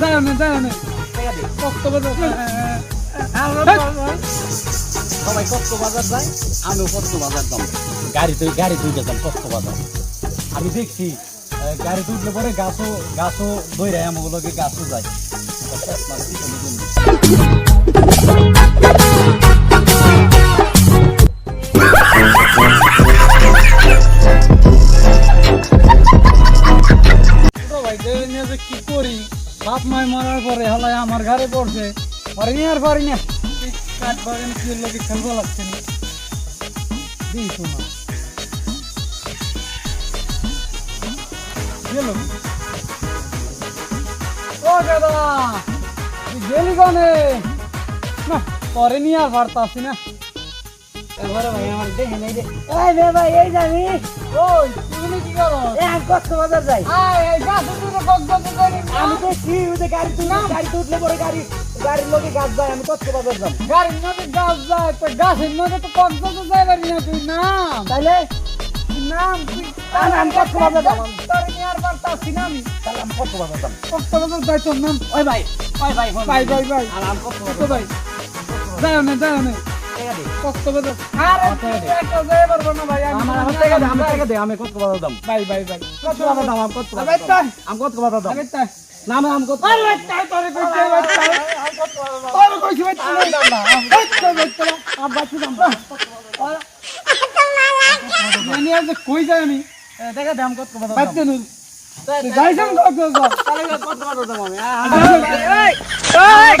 যাও না যাও না টাকা দে কক্সবাজার সবাই কত বাজার যায় আমিও কত বাজার দাম গাড়ি তুই গাড়ি তুই যেতাম কত বাজার আমি দেখছি গাড়ি তুললে পরে গাছও গাছও দইরা এমন লগে গাছও যায়। কি করি। বাপ মায় মরার পরে হালাই আমার ঘরে পড়ছে। পারি নি আর পারি না কাঠ বাগান কি লোকে খেলব লাগছে না? দিই তো না ও দাদা গেলি কনে? না পরে নিয়ে আর পারতাছি না। এবারে ভাই আমার দেখে নাই রে। এই রে ভাই এই জানি ওই তুমি কি করো? এ আমি কক্সবাজার যাই। আয় এই গাছে কক্সবাজার আমি যে গাড়ি গাড়ি তুললে পরে গাড়ি গাড়ির লোকে গাছ যায় আমি কক্সবাজার যাম গাড়ির মধ্যে গাছ যায় তো গাছের মধ্যে তো কক্সবাজার যাই পারি না তুই নাম। নাম তুই কক্সবাজার যাম তোর নিয়ে আর পারতাছি না আমি। তাহলে আমি কক্সবাজার যাম কক্সবাজার যাই তোর নাম। ওই ভাই ওই ভাই ভাই ভাই ভাই। আর আমি ভাই? যাও না যাও কক্সবাজার আমার টাকা দে আমি কত দাম ভাই ভাই ভাই কত দাম আমি কত আরে আমি কত দাম না আমি আমি কত আরে তাই তোরে কইতে ভাই তাই তোরে কইছি ভাই তুই দাম না কত ভাই তোরা আব বাচ্চা দাম জানি আজ কই যাই আমি টাকা দে আমি কত দাম বাচ্চা নুন যাইছেন কক্সবাজার তাহলে কত দাম আমি এই, এই,